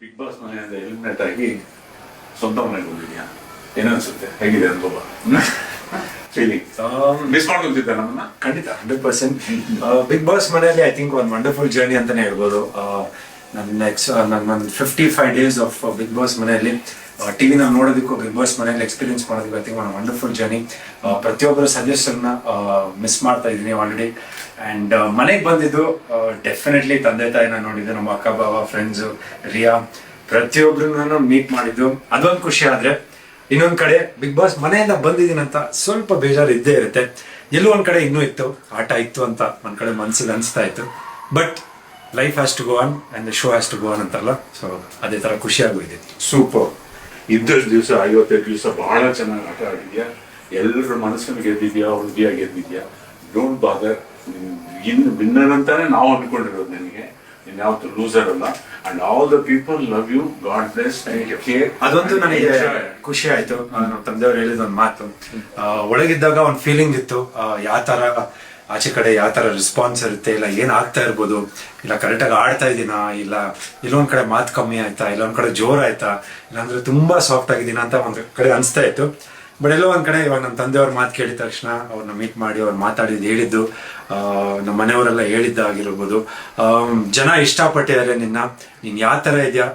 Big boss ಮನೆಯಿಂದ eliminate ಆಗಿ ಸ್ವಂತ ಮನೆಗೆ ಬಂದಿದ್ಯಾ ಏನನ್ಸುತ್ತೆ ಹೇಗಿದೆ ಅನುಭವ? ಫೀಲಿಂಗ್ ಮಿಸ್ ಮಾಡ್ಕೊಂತಿದ್ದೆ ನಮ್ಮನ್ನ? ಖಂಡಿತ ಹಂಡ್ರೆಡ್ ಪರ್ಸೆಂಟ್ ಬಿಗ್ ಬಾಸ್ ಮನೆಯಲ್ಲಿ ಐ ಥಿಂಕ್ ಒಂದು ವಂಡರ್ಫುಲ್ ಜರ್ನಿ ಅಂತಾನೆ ಹೇಳ್ಬೋದು. ನನ್ನ ಒಂದು fifty days of Bigg Boss ಮನೆಯಲ್ಲಿ ಟಿವಿ ನಾವು ನೋಡೋದಕ್ಕೂ ಬಿಗ್ ಬಾಸ್ ಮನೆಯಲ್ಲಿ ಎಕ್ಸ್ಪೀರಿಯನ್ಸ್ ಮಾಡೋದಕ್ಕೂ I think one wonderful journey ಪ್ರತಿಯೊಬ್ಬರ ಸದಸ್ಯರನ್ನ ಮಿಸ್ ಮಾಡ್ತಾ ಇದ್ದೀನಿ ಆಲ್ರೆಡಿ ಆ್ಯಂಡ್ ಮನೆಗೆ ಬಂದಿದ್ದು ಡೆಫಿನೆಟ್ಲಿ ತಂದೆ ತಾಯಿನ ನೋಡಿದ್ದು, ನಮ್ಮ ಅಕ್ಕ ಬಾಬ ಫ್ರೆಂಡ್ಸು ರಿಯಾ ಪ್ರತಿಯೊಬ್ಬರನ್ನ ಮೀಟ್ ಮಾಡಿದ್ದು. ಅದೊಂದು ಖುಷಿ ಆದ್ರೆ, ಇನ್ನೊಂದು ಕಡೆ ಬಿಗ್ ಬಾಸ್ ಮನೆಯಿಂದ ಬಂದಿದ್ದೀನಂತ ಸ್ವಲ್ಪ ಬೇಜಾರು ಇದ್ದೇ ಇರುತ್ತೆ. ಎಲ್ಲೋ ಒಂದ್ ಕಡೆ ಇನ್ನೂ ಇತ್ತು, ಆಟ ಇತ್ತು ಅಂತ ಒಂದ್ ಕಡೆ ಮನ್ಸಿಗೆ ಅನಿಸ್ತಾ ಇತ್ತು. But life has to go on and the show has to go on ಅಂತಲ್ಲ ಸೊ ಅದೇ ಥರ ಖುಷಿಯಾಗೂ ಇದೆ ಸೂಪರ್ ಇದ್ದಷ್ಟು ದಿವಸ ಐವತ್ತೈದು ದಿವಸ ಬಹಳ ಚೆನ್ನಾಗಿ ಆಟ ಆಡಿದ್ಯಾ? ಎಲ್ಲರ ಮನಸ್ಸನ್ನು ಗೆದ್ದಿದ್ಯಾ? ಹುಡುಗಿಯಾಗಿ ಗೆದ್ದಿದ್ಯಾ? ಡೋಂಟ್ ಬಾದರ್ ಇನ್ನು ವಿನ್ನರ್ ಅಂತಾನೆ ನಾವು ಅಂದ್ಕೊಂಡಿರೋದು ನಿನಗೆ. ಇನ್ಯಾವತ್ತು ಲೂಸರ್ ಅಲ್ಲ. And all the people love you God bless ಅದಂತೂ ನನಗೆ ಖುಷಿ ಆಯ್ತು. ನಮ್ಮ ತಂದೆಯವ್ರು ಹೇಳಿದ ಒಂದು ಮಾತು. ಒಳಗಿದ್ದಾಗ ಒಂದು ಫೀಲಿಂಗ್ ಇತ್ತು. ಯಾವ ತರ ಆಚೆ ಕಡೆ ಯಾವ ತರ ರೆಸ್ಪಾನ್ಸ್ ಇರುತ್ತೆ, ಇಲ್ಲ ಏನ್ ಆಗ್ತಾ ಇರ್ಬೋದು, ಇಲ್ಲ ಕರೆಕ್ಟಾಗಿ ಆಡ್ತಾ ಇದೀನ ಇಲ್ಲ ಇಲ್ಲೊಂದ್ ಕಡೆ ಮಾತು ಕಮ್ಮಿ ಆಯ್ತಾ, ಇಲ್ಲೊಂದ್ ಕಡೆ ಜೋರ್ ಆಯ್ತಾ, ಇಲ್ಲಾಂದ್ರೆ ತುಂಬಾ ಸಾಫ್ಟ್ ಆಗಿದ್ದೀನ ಅಂತ ಒಂದ್ ಕಡೆ ಅನ್ಸ್ತಾ ಇತ್ತು. ಬಟ್ ಎಲ್ಲೋ ಒಂದ್ ಕಡೆ ಇವಾಗ ನಮ್ಮ ತಂದೆಯವ್ರ ಮಾತು ಕೇಳಿದ ತಕ್ಷಣ ಅವ್ರನ್ನ ಮೀಟ್ ಮಾಡಿ, ಅವ್ರು ಮಾತಾಡಿದ್ದು ಹೇಳಿದ್ದು ನಮ್ಮ ಮನೆಯವರೆಲ್ಲ ಹೇಳಿದ್ದಾಗಿರ್ಬೋದು ಜನ ಇಷ್ಟಪಟ್ಟಿದ್ದಾರೆ ನಿನ್ನ, ನೀನ್ ಯಾವ ತರ ಇದೆಯಾ?